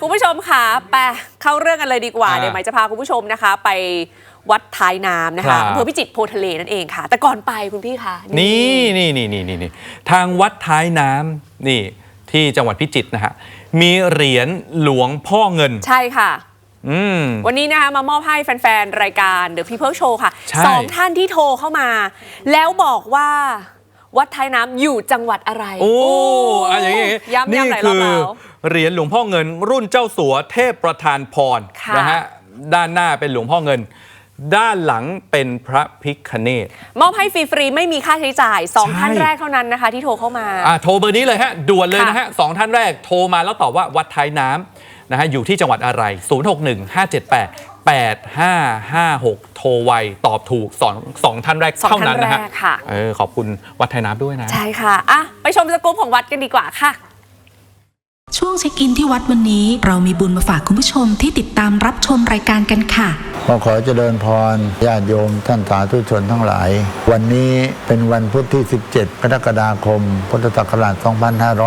คุณผู้ชมค่ะไปเข้าเรื่องกันเลยดีกว่าอ่าเดี๋ยวหมายจะพาคุณผู้ชมนะคะ ไปวัดท้ายน้ำนะครัคะบอำเภอพิจิตรโพธิ์ทะเลนั่นเองค่ะ แต่ก่อนไปคุณพี่คะนี่นี่นี่นี่นี่นี่ทางวัดท้ายน้ำนี่ที่จังหวัดพิจิตรนะฮะมีเหรียญหลวงพ่อเงิน ใช่ค่ะอืมวันนี้นะคะมามอบให้แฟน ๆ รายการ The People Show ค่ะใช่สองท่านที่โทรเข้ามา แล้วบอกว่า วัดท้ายน้ำอยู่จังหวัดอะไรโอ้อะอย่างงี้ย้ำนี่ย้ำหลายรคือบอแล้ว เหรียญหลวงพ่อเงิน รุ่นเจ้าสัวเทพประธานพรค่ะ นะฮะด้านหน้าเป็นหลวงพ่อเงิน ด้านหลังเป็นพระพิคเนต มอบให้ฟรีๆไม่มีค่าใช้จ่ายสองใช่ ท่านแรกเท่านั้นนะคะ ที่โทรเข้ามา อะโทรเบอร์นี้เลยฮะ ด่วนเลยค่ะนะฮะสองท่านแรกโทรมาแล้วตอบว่าวัดท้ายน้ำนะฮะอยู่ที่จังหวัดอะไร 061 578 8556 โทรไว ตอบถูกสองสองท่านแรกสองเท่าท่านั้นนนะฮะแรกค่ะ เออขอบคุณวัดท้ายน้ำด้วยนะ ใช่ค่ะอะ ไปชมสกู๊ปของวัดกันดีกว่าค่ะ ช่วงเช็คอินที่วัดวันนี้ เรามีบุญมาฝากคุณผู้ชมที่ติดตามรับชมรายการกันค่ะ ขอขอเจริญพรญาติโยมท่านสาธุชนทั้งหลาย วันนี้เป็นวันพุธที่ 17 กรกฎาคม พุทธศักราช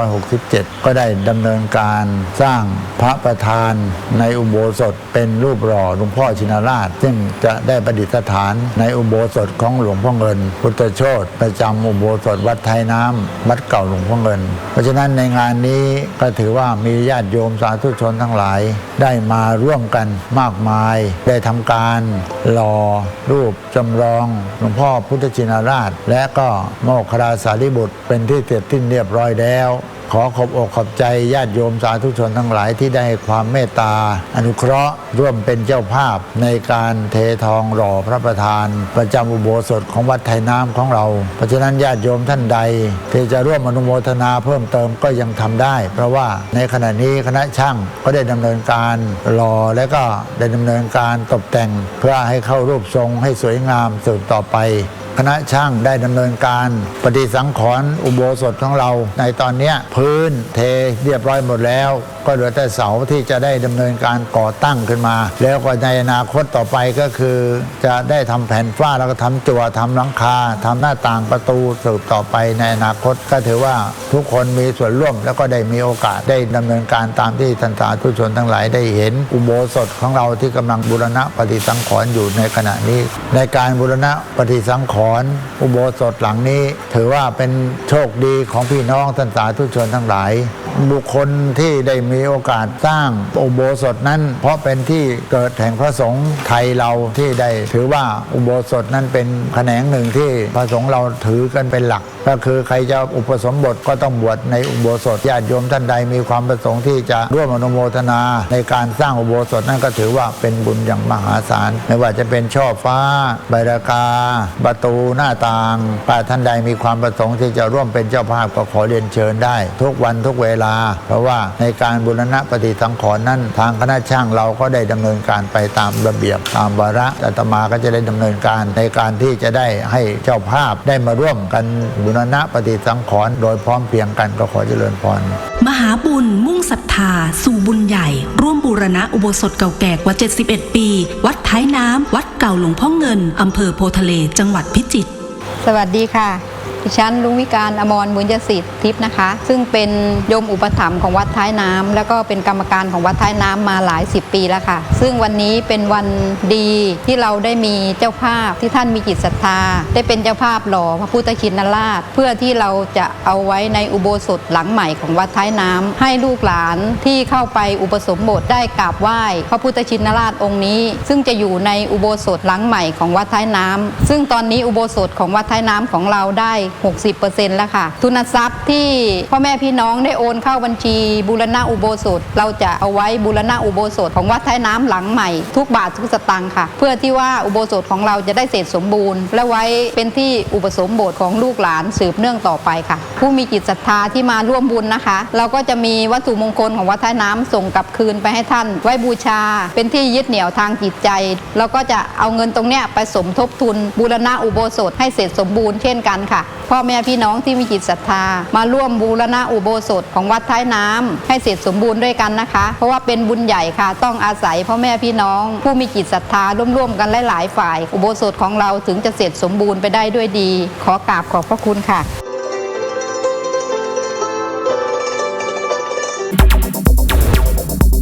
2567 ก็ได้ดำเนินการสร้างพระประธานในอุโบสถเป็นรูปหล่อหลวงพ่อชินราช ซึ่งจะได้ประดิษฐานในอุโบสถของหลวงพ่อเงิน พุทธโชตประจำอุโบสถวัดไทยน้ำวัดเก่าหลวงพ่อเงิน เพราะฉะนั้นในงานนี้ก็ถือว่ามีญาติโยมสาธุชนทั้งหลาย ได้มาร่วมกันมากมายได้ทำการหล่อรูปจำลองหลวงพ่อพุทธชินราช และก็โมคคลาสารีบุตรเป็นที่เสร็จสิ้นเรียบร้อยแล้ว ขอขอบอกขอบใจญาติโยมสาธุชนทั้งหลายที่ได้ความเมตตา อนุเคราะห์ร่วมเป็นเจ้าภาพในการเททองหล่อพระประธาน ประจำอุโบสถของวัดไทยน้ำของเรา เพราะฉะนั้นญาติโยมท่านใด ที่จะร่วมอนุโมทนาเพิ่มเติมก็ยังทำได้ เพราะว่าในขณะนี้คณะช่างก็ได้ดำเนินการหล่อและก็ได้ดำเนินการตกแต่ง เพื่อให้เข้ารูปทรงให้สวยงามสืบต่อไป คณะช่างได้ดำเนินการ ปฏิสังขรณ์อุโบสถของเรา ในตอนนี้พื้นเทเรียบร้อยหมดแล้ว ก็เหลือแต่เสาที่จะได้ดำเนินการก่อตั้งขึ้นมา แล้วก็ในอนาคตต่อไปก็คือ จะได้ทำแผ่นฝ้าแล้วก็ทำจั่วทำหลังคาทำหน้าต่างประตูสืบต่อไปในอนาคตก็ถือว่าทุกคนมีส่วนร่วมแล้วก็ได้มีโอกาสได้ดำเนินการตามที่ท่านสาธุชนทั้งหลายได้เห็นอุโบสถของเราที่กำลังบูรณะปฏิสังขรณ์อยู่ในขณะนี้ ในการบูรณะปฏิสังขรณ์อุโบสถหลังนี้ ถือว่าเป็นโชคดีของพี่น้องท่านสาธุชนทั้งหลาย บุคคลที่ได้มีโอกาสสร้างอุโบสถนั้น เพราะเป็นที่เกิดแห่งพระสงฆ์ไทยเราที่ได้ถือว่าอุโบสถนั้นเป็นแขนงหนึ่งที่พระสงฆ์เราถือกันเป็นหลัก ก็คือใครจะอุปสมบทก็ต้องบวชในอุโบสถญาติโยมท่านใดมีความประสงค์ที่จะร่วมอนุโมทนา ในการสร้างอุโบสถนั่นก็ถือว่าเป็นบุญอย่างมหาศาลไม่ว่าจะเป็นช่อฟ้าใบรากา ประตูหน้าต่างถ้าท่านใดมีความประสงค์ที่จะร่วมเป็นเจ้าภาพก็ขอเรียนเชิญได้ ทุกวันทุกเวลาเพราะว่าในการบูรณะปฏิสังขรณ์นั้นทางคณะช่างเราก็ได้ดำเนินการไปตามระเบียบตามวาระอาตมาก็จะได้ดำเนินการในการที่จะได้ให้เจ้าภาพได้มาร่วมกันบูรณะปฏิสังขรณ์โดยพร้อมเพรียงกันก็ขอเจริญพรมหาบุญมุ่งศรัทธา สู่บุญใหญ่ ร่วมบูรณะอุโบสถเก่าแก่กว่า 71 ปี วัดท้ายน้ำ วัดเก่าหลวงพ่อเงินอำเภอโพธิ์ทะเล จังหวัดพิจิตร สวัสดีค่ะ ดิฉันลุงวิการอมรบุญยสิทธิ์ทิพย์นะคะ ซึ่งเป็นโยมอุปถัมภ์ของวัดท้ายน้ำแล้วก็เป็นกรรมการของวัดท้ายน้ำมาหลายสิบปีแล้วค่ะ ซึ่งวันนี้เป็นวันดีที่เราได้มีเจ้าภาพที่ท่านมีจิตศรัทธา ได้เป็นเจ้าภาพหล่อพระพุทธชินราช เพื่อที่เราจะเอาไว้ในอุโบสถหลังใหม่ของวัดท้ายน้ำให้ลูกหลานที่เข้าไปอุปสมบทได้กราบไหว้พระพุทธชินราชองค์นี้ ซึ่งจะอยู่ในอุโบสถหลังใหม่ของวัดท้ายน้ำซึ่งตอนนี้อุโบสถของวัดท้ายน้ำของเราได้60%แล้วค่ะ ทุนทรัพย์ที่พ่อแม่พี่น้องได้โอนเข้าบัญชีบูรณะอุโบสถ เราจะเอาไว้บูรณะอุโบสถของวัดท้ายน้ำหลังใหม่ ทุกบาททุกสตางค์ค่ะ เพื่อที่ว่าอุโบสถของเราจะได้เสร็จสมบูรณ์ และไว้เป็นที่อุปสมบทของลูกหลานสืบเนื่องต่อไปค่ะ ผู้มีจิตศรัทธาที่มาร่วมบุญนะคะ เราก็จะมีวัตถุมงคลของวัดท้ายน้ำส่งกลับคืนไปให้ท่าน ไว้บูชา เป็นที่ยึดเหนี่ยวทางจิตใจเราก็จะเอาเงินตรงเนี้ยไปสมทบทุนบูรณะอุโบสถให้เสร็จสมบูรณ์เช่นกันค่ะพ่อแม่พี่น้องที่มีจิตศรัทธา มาร่วมบูรณะอุโบสถของวัดท้ายน้ำให้เสร็จสมบูรณ์ด้วยกันนะคะ เพราะว่าเป็นบุญใหญ่ค่ะ ต้องอาศัยพ่อแม่พี่น้อง ผู้มีจิตศรัทธาร่วมๆกันหลายๆฝ่าย อุโบสถของเราถึงจะเสร็จสมบูรณ์ไปได้ด้วยดี ขอกราบขอบพระคุณค่ะ